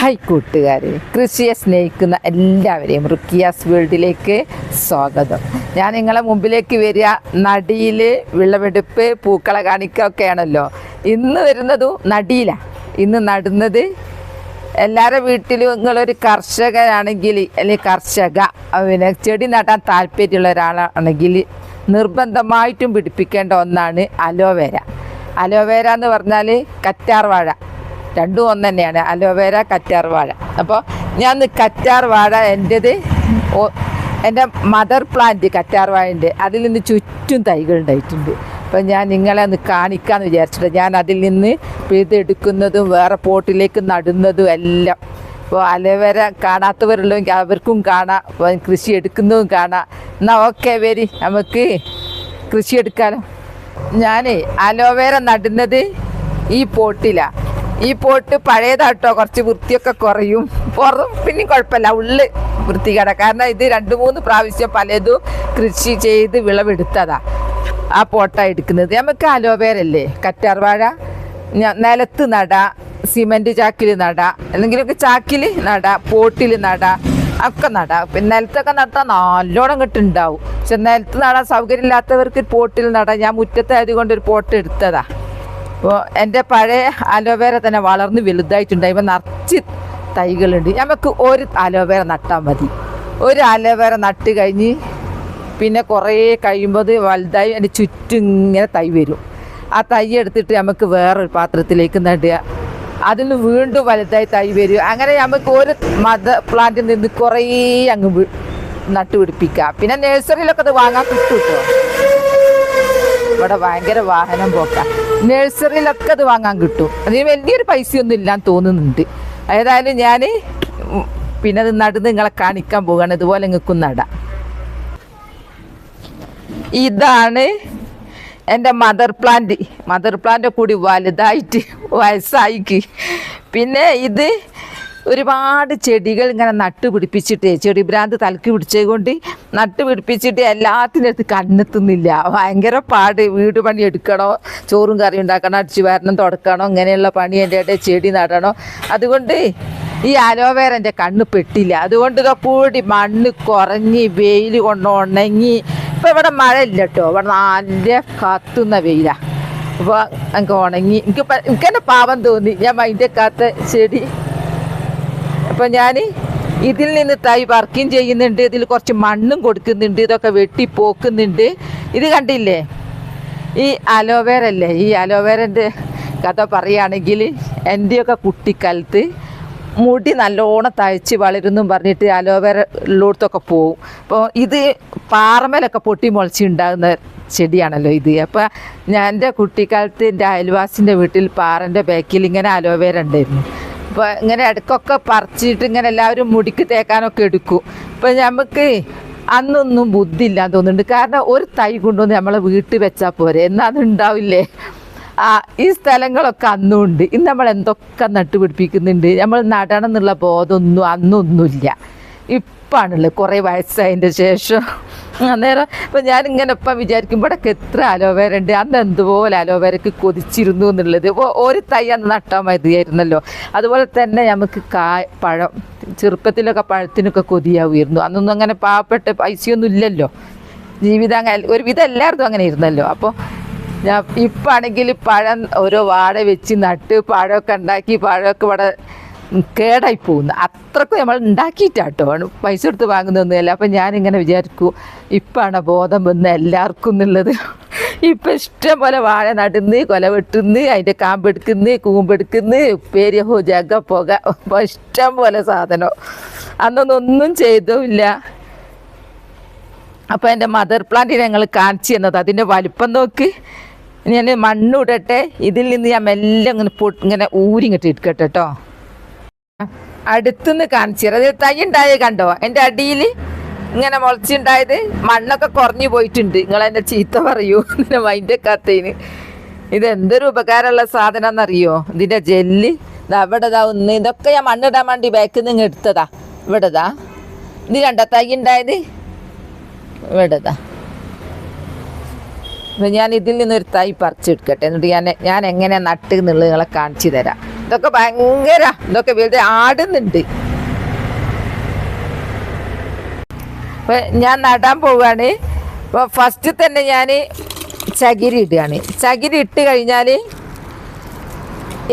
Hi കൂട്ടുകാരെ. കൃഷിയെ സ്നേഹിക്കുന്ന എല്ലാവരെയും റുക്കിയാസ് വേൾഡിലേക്ക് സ്വാഗതം. ഞാൻ നിങ്ങളെ മുമ്പിലേക്ക് വരിക. നടിയിൽ വിളവെടുപ്പ് പൂക്കള കാണിക്കൊക്കെയാണല്ലോ. ഇന്ന് വരുന്നതും നടിയിലാണ് ഇന്ന് നടുന്നത് എല്ലാവരുടെ വീട്ടിലും നിങ്ങളൊരു കർഷകനാണെങ്കിൽ അല്ലെങ്കിൽ കർഷക പിന്നെ ചെടി നടാൻ താല്പര്യമുള്ള ഒരാളാണെങ്കിൽ നിർബന്ധമായിട്ടും പിടിപ്പിക്കേണ്ട ഒന്നാണ് അലോവേര. അലോവേര എന്ന് പറഞ്ഞാൽ കറ്റാർ വാഴ രണ്ടും ഒന്ന് തന്നെയാണ് അലോവേര കറ്റാർ വാഴ. അപ്പോൾ ഞാൻ കറ്റാർ വാഴ എന്റെത് എന്റെ മദർ പ്ലാന്റ് കറ്റാർ വാഴന്റെ അതിൽ നിന്ന് ചുറ്റും തൈകൾ ഉണ്ടായിട്ടുണ്ട്. അപ്പം ഞാൻ നിങ്ങളെ ഒന്ന് കാണിക്കാമെന്ന് വിചാരിച്ചിട്ട് ഞാൻ അതിൽ നിന്ന് പിഴുതെടുക്കുന്നതും വേറെ പോട്ടിലേക്ക് നടുന്നതും എല്ലാം. അപ്പോൾ അലോവേര കാണാത്തവരുള്ളെങ്കിൽ അവർക്കും കാണാം. കൃഷി എടുക്കുന്നതും കാണാം. എന്നാൽ ഓക്കെ വരി. നമുക്ക് കൃഷി എടുക്കാലോ. ഞാൻ അലോവേര നടുന്നത് ഈ പോട്ടിലാണ് ഈ പോട്ട് പഴയതാട്ടോ. കുറച്ച് വൃത്തിയൊക്കെ കുറയും. പുറം പിന്നെ കുഴപ്പമില്ല. ഉള്ളു വൃത്തികേട. കാരണം ഇത് രണ്ട് മൂന്ന് പ്രാവശ്യം പലതും കൃഷി ചെയ്ത് വിളവെടുത്തതാ. ആ പോട്ടാ എടുക്കുന്നത്. നമുക്ക് അലോവേരല്ലേ കറ്റാർവാഴ നിലത്ത് നട സിമെന്റ് ചാക്കിൽ നട അല്ലെങ്കിലൊക്കെ ചാക്കിൽ നട പോട്ടിൽ നട ഒക്കെ നട. പിന്നെ നിലത്തൊക്കെ നട്ടാൽ നല്ലോണം കിട്ടുണ്ടാവും പക്ഷെ നിലത്ത് നടാൻ സൗകര്യമില്ലാത്തവർക്ക് പോട്ടിൽ നട ഞാൻ മുറ്റത്തായത് കൊണ്ട് ഒരു പോട്ട് എടുത്തതാ. അപ്പോൾ എന്റെ പഴയ അലോവേര തന്നെ വളർന്ന് വലുതായിട്ടുണ്ട്. ഇപ്പം നിറച്ച് തൈകളുണ്ട്. നമുക്ക് ഒരു അലോവേര നട്ടാൽ മതി. ഒരു അലോവേര നട്ട് കഴിഞ്ഞ് പിന്നെ കുറേ കഴിയുമ്പോൾ അത് വലുതായി അതിന്റെ ചുറ്റും ഇങ്ങനെ തൈ വരും. ആ തൈ എടുത്തിട്ട് നമുക്ക് വേറൊരു പാത്രത്തിലേക്ക് നടുക. അതിൽ നിന്ന് വീണ്ടും വലുതായി തൈ വരും. അങ്ങനെ നമുക്ക് ഒരു മദ പ്ലാന്റിൽ നിന്ന് കുറേ അങ്ങ് നട്ടുപിടിപ്പിക്കാം. പിന്നെ നഴ്സറിയിലൊക്കെ അത് വാങ്ങാൻ കിട്ടും കേട്ടോ ഇവിടെ ഭയങ്കര വാഹനം പോക്ക. നഴ്സറിയിലൊക്കെ അത് വാങ്ങാൻ കിട്ടും. അതിന് വലിയൊരു പൈസയൊന്നും ഇല്ലാന്ന് തോന്നുന്നുണ്ട്. ഏതായാലും ഞാൻ പിന്നെ അത് നടന്ന് നിങ്ങളെ കാണിക്കാൻ പോവുകയാണ് ഇതുപോലെ നിങ്ങൾക്കും നടാം. ഇതാണ് എന്റെ മദർ പ്ലാന്റ് മദർ പ്ലാന്റ് കൂടി വലുതായിട്ട് വയസ്സായിക്ക്. പിന്നെ ഇത് ഒരുപാട് ചെടികൾ ഇങ്ങനെ നട്ട് പിടിപ്പിച്ചിട്ട് ചെടി ഭ്രാന്ത് തലക്ക് പിടിച്ചത് കൊണ്ട് നട്ട് പിടിപ്പിച്ചിട്ട് എല്ലാത്തിന്റെ അടുത്ത് കണ്ണെത്തുന്നില്ല. ഭയങ്കര പാട്. വീട് പണി എടുക്കണോ? ചോറും കറി ഉണ്ടാക്കണോ? അടിച്ചു വരണം തുടക്കണോ? ഇങ്ങനെയുള്ള പണി എന്റെ ഇടയിൽ ചെടി നടണോ? അതുകൊണ്ട് ഈ അലോവേര എന്റെ കണ്ണ് പെട്ടില്ല. അതുകൊണ്ട് കൂടി മണ്ണ് കുറഞ്ഞ് വെയിൽ കൊണ്ട് ഉണങ്ങി. ഇപ്പം ഇവിടെ മഴ ഇല്ല കേട്ടോ. ഇവിടെ നല്ല കത്തുന്ന വെയിലാണ് അപ്പോൾ എനിക്ക് ഉണങ്ങി. എനിക്ക് എനിക്ക് പാവം തോന്നി. ഞാൻ മൈന്റെ കാത്ത ചെടി അപ്പം ഞാൻ ഇതിൽ നിന്ന് തൈ വർക്കിങ് ചെയ്യുന്നുണ്ട്. ഇതിൽ കുറച്ച് മണ്ണും കൊടുക്കുന്നുണ്ട്. ഇതൊക്കെ വെട്ടി പോക്കുന്നുണ്ട്. ഇത് കണ്ടില്ലേ? ഈ അലോവേര അല്ലേ? ഈ അലോവേരന്റെ കഥ പറയുകയാണെങ്കിൽ എന്റെയൊക്കെ കുട്ടിക്കാലത്ത് മുടി നല്ലോണം തഴച്ച് വളരുന്നു പറഞ്ഞിട്ട് അലോവേര ഉള്ളിടത്തൊക്കെ പോവും. അപ്പോൾ ഇത് പാറമേലൊക്കെ പൊട്ടി മുളച്ചുണ്ടാകുന്ന ചെടിയാണല്ലോ ഇത്. അപ്പോൾ ഞാൻ എന്റെ കുട്ടിക്കാലത്ത് എന്റെ അയൽവാസിന്റെ വീട്ടിൽ പാറന്റെ ബാക്കിൽ ഇങ്ങനെ അലോവേര ഉണ്ടായിരുന്നു. അപ്പോൾ ഇങ്ങനെ ഇടയ്ക്കൊക്കെ പറിച്ചിട്ട് ഇങ്ങനെ എല്ലാവരും മുടിക്ക് തേക്കാനൊക്കെ എടുക്കും. ഇപ്പം നമുക്ക് അന്നൊന്നും ബുദ്ധി ഇല്ലാന്ന് തോന്നുന്നുണ്ട്. കാരണം ഒരു തൈ കൊണ്ടുവന്ന് നമ്മളെ വീട്ടിൽ വെച്ചാൽ പോരെ. എന്നാൽ അതുണ്ടാവില്ലേ ആ ഈ സ്ഥലങ്ങളൊക്കെ അന്നും ഉണ്ട് ഇന്ന് നമ്മൾ എന്തൊക്കെ നട്ടുപിടിപ്പിക്കുന്നുണ്ട്? നമ്മൾ നടണം എന്നുള്ള ബോധമൊന്നും അന്നൊന്നുമില്ല. ഇപ്പാണുള്ളത് കുറേ വയസ്സായതിന്റെ ശേഷം. അന്നേരം ഇപ്പം ഞാനിങ്ങനെ ഇപ്പം വിചാരിക്കും ഇവിടെയൊക്കെ എത്ര അലോവേര ഉണ്ട്? അന്ന് എന്തുപോലെ അലോവേരക്ക് കൊതിച്ചിരുന്നു എന്നുള്ളത്. ഒരു തൈ അന്ന് നട്ടാൽ മതിയായിരുന്നല്ലോ. അതുപോലെ തന്നെ നമുക്ക് കായ പഴം ചെറുപ്പത്തിലൊക്കെ പഴത്തിനൊക്കെ കൊതിയാവുമായിരുന്നു. അന്നൊന്നും അങ്ങനെ പാവപ്പെട്ട പൈസയൊന്നും ഇല്ലല്ലോ. ജീവിതം ഒരുവിധം എല്ലായിടത്തും അങ്ങനെ ഇരുന്നല്ലോ. അപ്പോൾ ഞാൻ ഇപ്പാണെങ്കിൽ പഴം ഓരോ വാഴ വെച്ച് നട്ട് പഴമൊക്കെ ഉണ്ടാക്കി പഴമൊക്കെ ഇവിടെ കേടായി പോകുന്നു. അത്രക്കും നമ്മൾ ഉണ്ടാക്കിയിട്ടാട്ടോ പൈസ കൊടുത്ത് വാങ്ങുന്നൊന്നുമല്ല അപ്പം ഞാനിങ്ങനെ വിചാരിക്കൂ ഇപ്പാണ് ബോധം വന്ന് എല്ലാവർക്കും എന്നുള്ളത്? ഇപ്പം ഇഷ്ടം പോലെ വാഴ നടുന്ന് കൊല വെട്ടുന്ന് അതിന്റെ കാമ്പെടുക്കുന്ന് കൂമ്പെടുക്കുന്ന് ഉപ്പേരി ഹോ ജഗ പുക ഇഷ്ടം പോലെ സാധനം. അന്നൊന്നും ഒന്നും ചെയ്തുമില്ല. അപ്പോൾ എന്റെ മദർ പ്ലാന്റ് ഞങ്ങൾ കാണിച്ചു തന്നത്. അതിന്റെ വലിപ്പം നോക്ക്. ഞാൻ മണ്ണ് ഇടട്ടെ. ഇതിൽ നിന്ന് ഞാൻ മെല്ലെ ഇങ്ങനെ പൊ ഇങ്ങനെ ഊരിങ്ങിട്ട് ഇരിക്കട്ടെ കേട്ടോ അടുത്തുനിന്ന് കാണിച്ചു അതിൽ അത് തൈ ഉണ്ടായത് കണ്ടോ? എന്റെ അടിയിൽ ഇങ്ങനെ മുളച്ചുണ്ടായത്. മണ്ണൊക്കെ കുറഞ്ഞു പോയിട്ടുണ്ട്. നിങ്ങൾ എന്നെ ചീത്ത പറയൂ. കത്തേന് ഇത് എന്തൊരു ഉപകാരമുള്ള സാധനം എന്നറിയോ ഇതിന്റെ ജെല്ല് ഇതാ ഇതാ ഒന്ന്. ഇതൊക്കെ ഞാൻ മണ്ണിടാൻ വേണ്ടി ബാക്കിൽ നിന്ന് എടുത്തതാ. ഇവിടെ ഇതാ. ഇത് കണ്ടോ തൈ ഉണ്ടായത് ഇവിടെ ഇതാ. ഞാൻ ഇതിൽ നിന്നൊരു തൈ പറിച്ചെടുക്കട്ടെ. എന്നിട്ട് ഞാൻ ഞാൻ എങ്ങനെ നട്ട് എന്നുള്ളത് നിങ്ങളെ കാണിച്ചു തരാം. ഇതൊക്കെ ഭയങ്കര ഇതൊക്കെ വെറുതെ ആടുന്നുണ്ട്. അപ്പൊ ഞാൻ നടാൻ പോവുകയാണ് അപ്പോൾ ഫസ്റ്റ് തന്നെ ഞാൻ ചകിരി ഇടുകയാണ്. ചകിരി ഇട്ട് കഴിഞ്ഞാൽ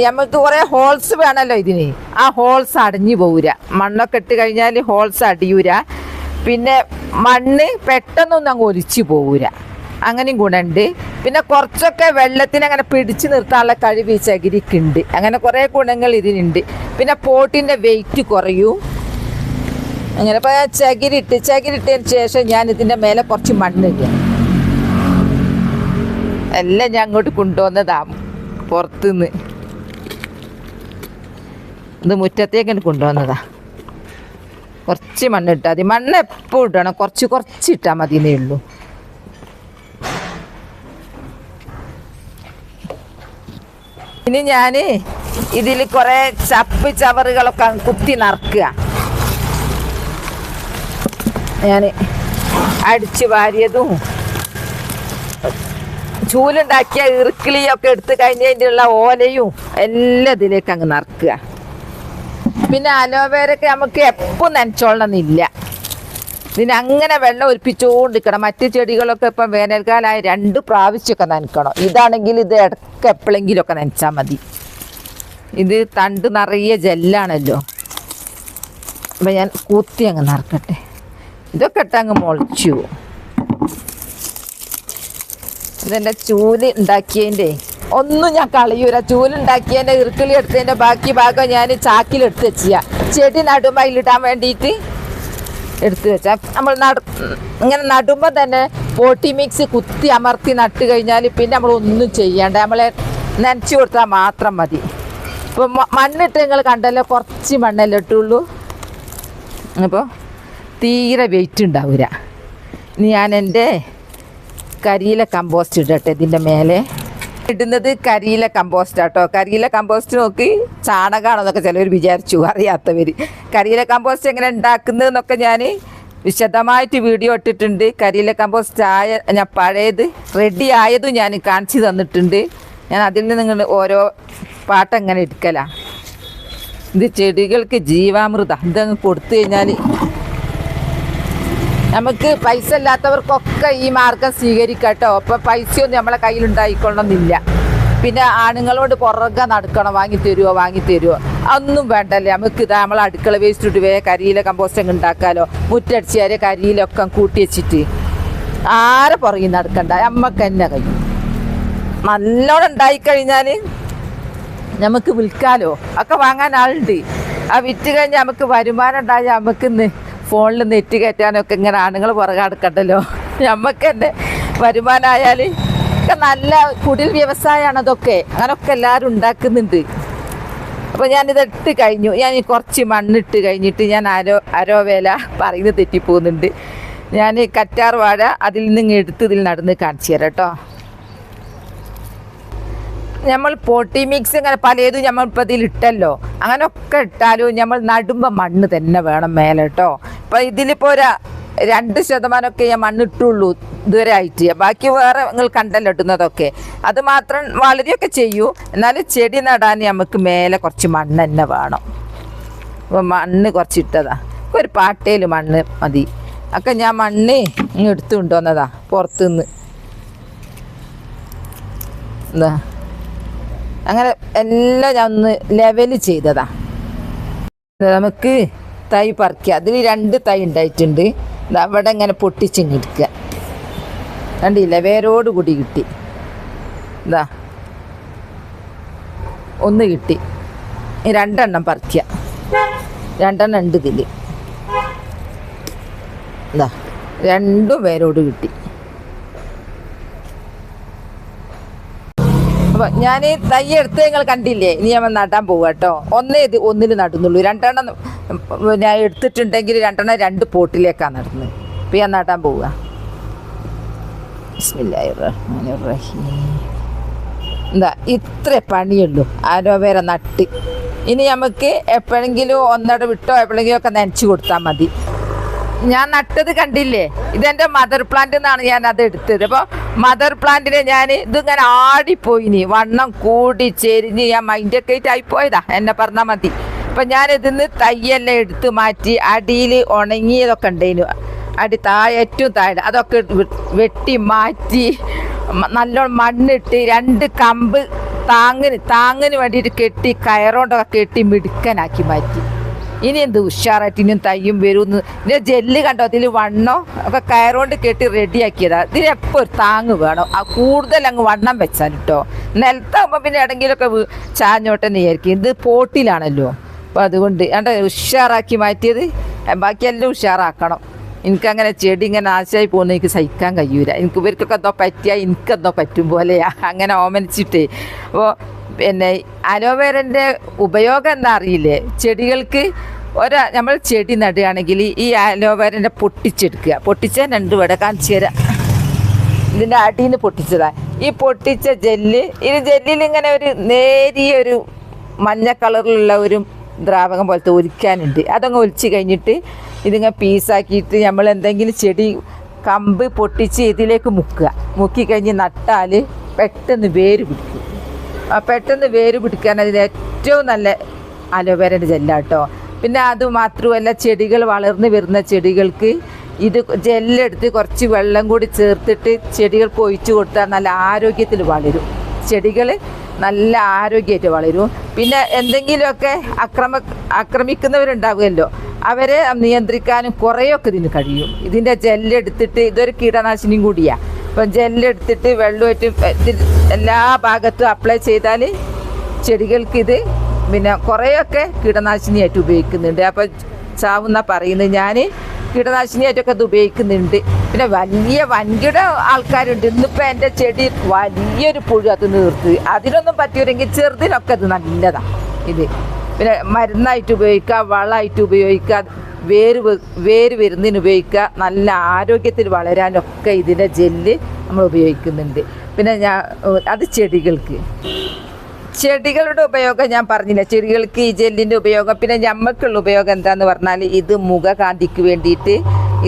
നമുക്ക് കുറേ ഹോൾസ് വേണമല്ലോ ഇതിന്. ആ ഹോൾസ് അടഞ്ഞു പോവുക. മണ്ണൊക്കെ ഇട്ട് കഴിഞ്ഞാൽ ഹോൾസ് അടിയൂര. പിന്നെ മണ്ണ് പെട്ടെന്നൊന്നും അങ്ങ് ഒലിച്ചു പോകൂല അങ്ങനെയും ഗുണമുണ്ട്. പിന്നെ കുറച്ചൊക്കെ വെള്ളത്തിന് അങ്ങനെ പിടിച്ചു നിർത്താനുള്ള കഴിവ് ഈ ചകിരിക്കുണ്ട് അങ്ങനെ കുറേ ഗുണങ്ങൾ ഇതിനുണ്ട്. പിന്നെ പോട്ടിന്റെ വെയിറ്റ് കുറയും. അങ്ങനെ ഇപ്പോൾ ചകിരിട്ട് ചകിരിട്ടതിന് ശേഷം ഞാൻ ഇതിന്റെ മേലെ കുറച്ച് മണ്ണിടുക എല്ലാം ഞാൻ അങ്ങോട്ട് കൊണ്ടുവന്നതാണ് പുറത്തുനിന്ന്. ഇത് മുറ്റത്തേക്ക് കൊണ്ടുവന്നതാ. കുറച്ച് മണ്ണിട്ടാൽ മതി. മണ്ണ് എപ്പോൾ ഇടണം. കുറച്ച് കുറച്ച് ഇട്ടാൽ മതിയെന്നേ ഉള്ളൂ. ഇനി ഞാൻ ഇതിൽ കുറേ ചപ്പ് ചവറുകളൊക്കെ കുത്തി നിറക്കുക ഞാൻ അടിച്ചു വാരിയതും ചൂലുണ്ടാക്കിയ ഇറുക്കിളിയൊക്കെ എടുത്ത് കഴിഞ്ഞതിന്റെ ഓലയും എല്ലാം ഇതിലേക്ക് അങ്ങ് നിറക്കുക പിന്നെ അലോവേരൊക്കെ നമുക്ക് എപ്പോൾ നനച്ചോളണമെന്നില്ല ഇതിന് അങ്ങനെ വെള്ളം ഒലിപ്പിച്ചുകൊണ്ടിരിക്കണം മറ്റു ചെടികളൊക്കെ ഇപ്പം വേനൽക്കാലായി രണ്ട് പ്രാവശ്യമൊക്കെ നനക്കണം ഇതാണെങ്കിൽ ഇത് ഇടയ്ക്ക് എപ്പോഴെങ്കിലുമൊക്കെ നനച്ചാൽ മതി. ഇത് തണ്ട് നിറയെ ജെല്ലാണല്ലോ. അപ്പം ഞാൻ കൂത്തി അങ്ങ് നിറക്കട്ടെ. ഇതൊക്കെ ഇട്ട് അങ്ങ് മുളച്ചു. ഇതെന്റെ ചൂൽ ഉണ്ടാക്കിയതിന്റെ ഒന്നും ഞാൻ കളയൂല. ചൂലുണ്ടാക്കിയതിന്റെ ഇറുക്കിളി എടുത്തതിന്റെ ബാക്കി ഭാഗം ഞാൻ ചാക്കിലെടുത്ത് വെച്ചിയ. ചെടി നടുമ്പയിലിടാൻ വേണ്ടിയിട്ട് എടുത്ത് വെച്ചാൽ നമ്മൾ നട ഇങ്ങനെ നടുമ്പോൾ തന്നെ പോട്ടി മിക്സ് കുത്തി അമർത്തി നട്ട് കഴിഞ്ഞാൽ പിന്നെ നമ്മൾ ഒന്നും ചെയ്യണ്ട നമ്മൾ നനച്ചു കൊടുത്താൽ മാത്രം മതി. ഇപ്പോൾ മണ്ണിട്ട് നിങ്ങൾ കണ്ടല്ലോ കുറച്ച് മണ്ണല്ലേ ഇട്ടുള്ളൂ. അപ്പോൾ തീരെ വെയിറ്റ് ഉണ്ടാവില്ല ഇനി ഞാൻ എന്റെ കരിയിലെ കമ്പോസ്റ്റ് ഇടട്ടെ ഇതിന്റെ മേലെ. ഇടുന്നത് കരിയില കമ്പോസ്റ്റ് ആട്ടോ. കരിയില കമ്പോസ്റ്റ് നോക്കി ചാണകമാണെന്നൊക്കെ ചിലവർ വിചാരിച്ചു അറിയാത്തവർ കരിയില കമ്പോസ്റ്റ് എങ്ങനെ ഉണ്ടാക്കുന്നതെന്നൊക്കെ ഞാൻ വിശദമായിട്ട് വീഡിയോ ഇട്ടിട്ടുണ്ട്. കരിയില കമ്പോസ്റ്റ് ആയ ഞാൻ പഴയത് റെഡി ആയതും ഞാൻ കാണിച്ചു തന്നിട്ടുണ്ട്. ഞാൻ അതിൽ നിന്ന് നിങ്ങൾ ഓരോ പാട്ട് എങ്ങനെ എടുക്കലാ? ഇത് ചെടികൾക്ക് ജീവാമൃത. ഇതങ്ങ് കൊടുത്തു കഴിഞ്ഞാൽ നമുക്ക് പൈസ ഇല്ലാത്തവർക്കൊക്കെ ഈ മാർഗം സ്വീകരിക്കട്ടോ. അപ്പം പൈസയൊന്നും നമ്മളെ കയ്യിലുണ്ടായിക്കൊള്ളണമെന്നില്ല. പിന്നെ ആണുങ്ങളോട് പുറകെ നടക്കണം. വാങ്ങി തരുമോ വാങ്ങി അതൊന്നും വേണ്ടല്ലേ. നമുക്ക് ഇതാ നമ്മളെ അടുക്കള വേസ്റ്റ് ഇട്ട് വേ കരിയിലെ കമ്പോസ്റ്റ് അങ്ങ് ഉണ്ടാക്കാലോ. മുറ്റടിച്ചാൽ കരിയിലൊക്കെ കൂട്ടി വെച്ചിട്ട്. ആരെ പുറകിൽ നടക്കണ്ട. നമ്മക്ക് തന്നെ കഴിയും. നല്ലോണം ഉണ്ടായിക്കഴിഞ്ഞാൽ നമുക്ക് വിൽക്കാലോ. ഒക്കെ വാങ്ങാൻ ആളുണ്ട്. ആ വിറ്റ് കഴിഞ്ഞാൽ നമുക്ക് വരുമാനം ഉണ്ടായാൽ നമുക്ക് ഇന്ന് ഫോണിൽ നെറ്റ് കയറ്റാനൊക്കെ ഇങ്ങനെ ആണുങ്ങൾ പുറകെ നടക്കണ്ടല്ലോ? നമുക്ക് തന്നെ വരുമാനമായാൽ ഒക്കെ നല്ല കുടിൽ വ്യവസായമാണ് അതൊക്കെ. അങ്ങനൊക്കെ എല്ലാവരും ഉണ്ടാക്കുന്നുണ്ട്. അപ്പോൾ ഞാനിത് ഇട്ട് കഴിഞ്ഞു. ഞാൻ കുറച്ച് മണ്ണിട്ട് കഴിഞ്ഞിട്ട് ഞാൻ അരോ അരോവേല പറയുന്നത് തെറ്റിപ്പോകുന്നുണ്ട്. ഞാൻ കറ്റാർ വാഴ അതിൽ നിന്ന് എടുത്ത് ഇതിൽ നടന്ന് കാണിച്ചു തരാം കേട്ടോ. നമ്മൾ പൊട്ടി മിക്സ് ഇങ്ങനെ പലതും നമ്മൾ ഇപ്പം ഇതിൽ ഇട്ടല്ലോ. അങ്ങനെയൊക്കെ ഇട്ടാലും നമ്മൾ നടുമ്പോൾ മണ്ണ് തന്നെ വേണം മേലെ കേട്ടോ. ഇപ്പം ഇതിലിപ്പോൾ ഒരു രണ്ട് ശതമാനമൊക്കെ ഞാൻ മണ്ണിട്ടുള്ളൂ ഇതുവരെ ആയിട്ട്. ബാക്കി വേറെ നിങ്ങൾ കണ്ടല്ലോ ഇട്ടുന്നതൊക്കെ അത് മാത്രം വളരെയൊക്കെ ചെയ്യൂ. എന്നാലും ചെടി നടാൻ നമുക്ക് മേലെ കുറച്ച് മണ്ണ് തന്നെ വേണം. അപ്പോൾ മണ്ണ് കുറച്ച് ഇട്ടതാ ഒരു പാട്ടയിൽ മണ്ണ് മതി. ഒക്കെ ഞാൻ മണ്ണ് ഇങ്ങ് എടുത്തു കൊണ്ടുവന്നതാ പുറത്തുനിന്ന്. എന്താ അങ്ങനെ എല്ലാം ഞാൻ ഒന്ന് ലെവൽ ചെയ്തതാ. നമുക്ക് തൈ പറിക്കുക അതിൽ രണ്ട് തൈ ഉണ്ടായിട്ടുണ്ട്. അവിടെ ഇങ്ങനെ പൊട്ടിച്ചിങ്ങിടിക്കുക കണ്ടില്ല? വേരോട് കൂടി കിട്ടി. ഇതാ ഒന്ന് കിട്ടി. രണ്ടെണ്ണം പറിക്കുക രണ്ടെണ്ണം ഉണ്ട് ഇതിൽ ഇതാ രണ്ടും വേരോട് കിട്ടി. അപ്പൊ ഞാൻ തൈ എടുത്ത് നിങ്ങൾ കണ്ടില്ലേ? ഇനി ഞാൻ നടാൻ പോവുക കേട്ടോ ഒന്നേ ഇത് ഒന്നിൽ നടുന്നുള്ളൂ. രണ്ടെണ്ണം ഞാൻ എടുത്തിട്ടുണ്ടെങ്കിൽ രണ്ടെണ്ണം രണ്ട് പോട്ടിലേക്കാണ് നടുന്നത് ഇപ്പം ഞാൻ നടാൻ പോവുക. എന്താ ഇത്ര പണിയുള്ളൂ. ആലോവേര നട്ട്. ഇനി നമുക്ക് എപ്പോഴെങ്കിലും ഒന്നട വിട്ടോ എപ്പോഴെങ്കിലും ഒക്കെ നനച്ചു കൊടുത്താൽ മതി. ഞാൻ നട്ടത് കണ്ടില്ലേ? ഇതെന്റെ മദർ പ്ലാന്റ് എന്നാണ് ഞാൻ അത് എടുത്തത്. അപ്പോൾ മദർ പ്ലാന്റിനെ ഞാൻ ഇതിങ്ങനെ ആടിപ്പോയിനി വണ്ണം കൂടി ചെരിഞ്ഞ് ഞാൻ മൈൻഡൊക്കെ ആയിപ്പോയതാ എന്നെ പറഞ്ഞാൽ മതി. അപ്പം ഞാൻ ഇതിന്ന് തയ്യെല്ലാം എടുത്ത് മാറ്റി അടിയിൽ ഉണങ്ങിയതൊക്കെ ഉണ്ടായിരുന്നു അടി താഴെ ഏറ്റവും താഴെ. അതൊക്കെ വെട്ടി മാറ്റി നല്ലോണം മണ്ണിട്ട് രണ്ട് കമ്പ് താങ്ങിന് താങ്ങിന് വേണ്ടിയിട്ട് കെട്ടി കയറോണ്ടൊക്കെ കെട്ടി മിടുക്കനാക്കി മാറ്റി. ഇനി എന്ത് ഉഷാറായിട്ട് ഇനിയും തയ്യും വരുമെന്ന് ഇനി ജെല്ല് കണ്ടോ? അതിൽ വണ്ണോ ഒക്കെ കയറുകൊണ്ട് കെട്ടി റെഡിയാക്കിയതാ. ഇതിന് എപ്പോൾ ഒരു താങ്ങ് വേണം? ആ കൂടുതൽ അങ്ങ് വണ്ണം വെച്ചാൽ കേട്ടോ നിലത്താകുമ്പോൾ പിന്നെ എടെങ്കിലൊക്കെ ചാഞ്ഞോട്ടെ വിചാരിക്കും. ഇത് പോട്ടിലാണല്ലോ. അപ്പോൾ അതുകൊണ്ട് കണ്ട ഉഷാറാക്കി മാറ്റിയത്. ബാക്കിയെല്ലാം ഉഷാറാക്കണം. എനിക്കങ്ങനെ ചെടി ഇങ്ങനെ നാശമായി പോകുന്ന എനിക്ക് സഹിക്കാൻ കഴിയൂല. എനിക്ക് ഇവർക്കൊക്കെ എന്തോ പറ്റിയാൽ എനിക്കെന്തോ പറ്റും പോലെയാ. അങ്ങനെ ഓമനിച്ചിട്ടേ. അപ്പോൾ പിന്നെ അലോവേരന്റെ ഉപയോഗം എന്താ അറിയില്ലേ? ചെടികൾക്ക് ഒരാ നമ്മൾ ചെടി നടുകയാണെങ്കിൽ ഈ അലോവേരന്റെ പൊട്ടിച്ചെടുക്കുക. പൊട്ടിച്ച രണ്ട് വട കാണിച്ചു തരാം. ഇതിന്റെ അടിയിൽ നിന്ന് പൊട്ടിച്ചതാ. ഈ പൊട്ടിച്ച ജെല്ല് ഇത് ജെല്ലിൽ ഇങ്ങനെ ഒരു നേരിയ ഒരു മഞ്ഞ കളറിലുള്ള ഒരു ദ്രാവകം പോലത്തെ ഒലിക്കാനുണ്ട്. അതങ്ങ് ഒലിച്ച് കഴിഞ്ഞിട്ട് ഇതിങ്ങനെ പീസാക്കിയിട്ട് നമ്മൾ എന്തെങ്കിലും ചെടി കമ്പ് പൊട്ടിച്ച് ഇതിലേക്ക് മുക്കുക. മുക്കി കഴിഞ്ഞ് നട്ടാൽ പെട്ടെന്ന് വേര് പിടിക്കും. ആ പെട്ടെന്ന് വേര് പിടിക്കാൻ അതിന് ഏറ്റവും നല്ല അലോവേരന്റെ ജെല്ലാട്ടോ. പിന്നെ അതുമാത്രമല്ല ചെടികൾ വളർന്നു വരുന്ന ചെടികൾക്ക് ഇത് ജെല്ലെടുത്ത് കുറച്ച് വെള്ളം കൂടി ചേർത്തിട്ട് ചെടികൾക്ക് ഒഴിച്ചു കൊടുത്താൽ നല്ല ആരോഗ്യത്തിൽ വളരും. ചെടികൾ നല്ല ആരോഗ്യമായിട്ട് വളരും. പിന്നെ എന്തെങ്കിലുമൊക്കെ അക്രമ ആക്രമിക്കുന്നവരുണ്ടാവുമല്ലോ അവരെ നിയന്ത്രിക്കാനും കുറേയൊക്കെ ഇതിന് കഴിയും. ഇതിന്റെ ജെല്ലെടുത്തിട്ട് ഇതൊരു കീടനാശിനിയും കൂടിയാണ് അപ്പം ജെല്ലെടുത്തിട്ട് വെള്ളമായിട്ട് എല്ലാ ഭാഗത്തും അപ്ലൈ ചെയ്താൽ ചെടികൾക്ക് ഇത് പിന്നെ കുറേയൊക്കെ കീടനാശിനിയായിട്ട് ഉപയോഗിക്കുന്നുണ്ട്. അപ്പോൾ ചാവുന്ന പറയുന്നത് ഞാൻ കീടനാശിനിയായിട്ടൊക്കെ അത് ഉപയോഗിക്കുന്നുണ്ട്. പിന്നെ വലിയ വൻകിട ആൾക്കാരുണ്ട്. ഇന്നിപ്പോൾ എന്റെ ചെടി വലിയൊരു പുഴു അത് നീർത്ത്. അതിനൊന്നും പറ്റിയില്ലെങ്കിൽ ചെറുതിനൊക്കെ അത് നല്ലതാണ് ഇത് പിന്നെ മരുന്നായിട്ട് ഉപയോഗിക്കുക വളമായിട്ട് ഉപയോഗിക്കുക വേര് വേര് വരുന്നതിന് ഉപയോഗിക്കുക നല്ല ആരോഗ്യത്തിൽ വളരാനൊക്കെ ഇതിന്റെ ജെല്ല് നമ്മൾ ഉപയോഗിക്കുന്നുണ്ട്. പിന്നെ ഞാൻ അത് ചെടികൾക്ക്. ചെടികളുടെ ഉപയോഗം ഞാൻ പറഞ്ഞില്ല? ചെടികൾക്ക് ഈ ജെല്ലിന്റെ ഉപയോഗം. പിന്നെ ഞമ്മക്കുള്ള ഉപയോഗം എന്താന്ന് പറഞ്ഞാൽ ഇത് മുഖകാന്തിക്ക് വേണ്ടിയിട്ട്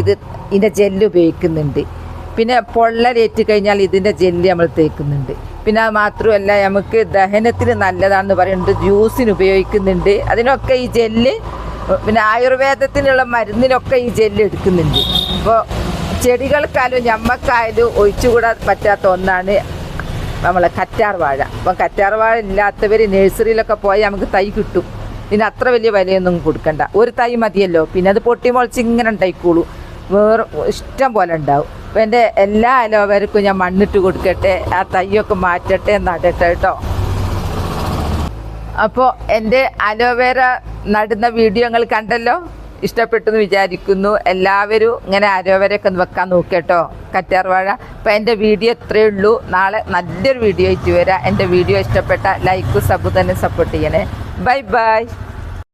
ഇത് ഇതിന്റെ ജെല്ല് ഉപയോഗിക്കുന്നുണ്ട്. പിന്നെ പൊള്ളലേറ്റ് കഴിഞ്ഞാൽ ഇതിന്റെ ജെല്ല് നമ്മൾ തേക്കുന്നുണ്ട്. പിന്നെ അത് മാത്രമല്ല നമുക്ക് ദഹനത്തിന് നല്ലതാണെന്ന് പറയുന്നുണ്ട്. ജ്യൂസിന് ഉപയോഗിക്കുന്നുണ്ട്. അതിനൊക്കെ ഈ ജെല്ല് പിന്നെ ആയുർവേദത്തിനുള്ള മരുന്നിനൊക്കെ ഈ ജെല്ല് എടുക്കുന്നുണ്ട്. അപ്പോൾ ചെടികൾക്കായാലും ഞമ്മക്കായാലും ഒഴിച്ചുകൂടാൻ പറ്റാത്ത ഒന്നാണ് നമ്മളെ കറ്റാർ വാഴ. അപ്പം കറ്റാർ വാഴ ഇല്ലാത്തവർ നഴ്സറിയിലൊക്കെ പോയി നമുക്ക് തൈ കിട്ടും. ഇതിന് അത്ര വലിയ വിലയൊന്നും കൊടുക്കണ്ട. ഒരു തൈ മതിയല്ലോ. പിന്നെ അത് പൊട്ടി മുളച്ച് ഇങ്ങനെ ഉണ്ടായിക്കോളൂ. വേറെ ഇഷ്ടം പോലെ ഉണ്ടാവും. അപ്പം എന്റെ എല്ലാ അലോവേരക്കും ഞാൻ മണ്ണിട്ട് കൊടുക്കട്ടെ. ആ തൈയൊക്കെ മാറ്റട്ടെ നടട്ടെ കേട്ടോ. അപ്പോൾ എന്റെ അലോവേര നടുന്ന വീഡിയോ നിങ്ങൾ കണ്ടല്ലോ. ഇഷ്ടപ്പെട്ടെന്ന് വിചാരിക്കുന്നു. എല്ലാവരും ഇങ്ങനെ ആരോവരെയൊക്കെ ഒന്ന് വെക്കാൻ നോക്കട്ടോ കറ്റാർവാഴ. അപ്പോൾ എന്റെ വീഡിയോ ഇത്രയേ ഉള്ളൂ. നാളെ നല്ലൊരു വീഡിയോ ആയിട്ട് വരാം. എന്റെ വീഡിയോ ഇഷ്ടപ്പെട്ട ലൈക്കും സബ് തന്നെ സപ്പോർട്ട് ചെയ്യണേ. Bye bye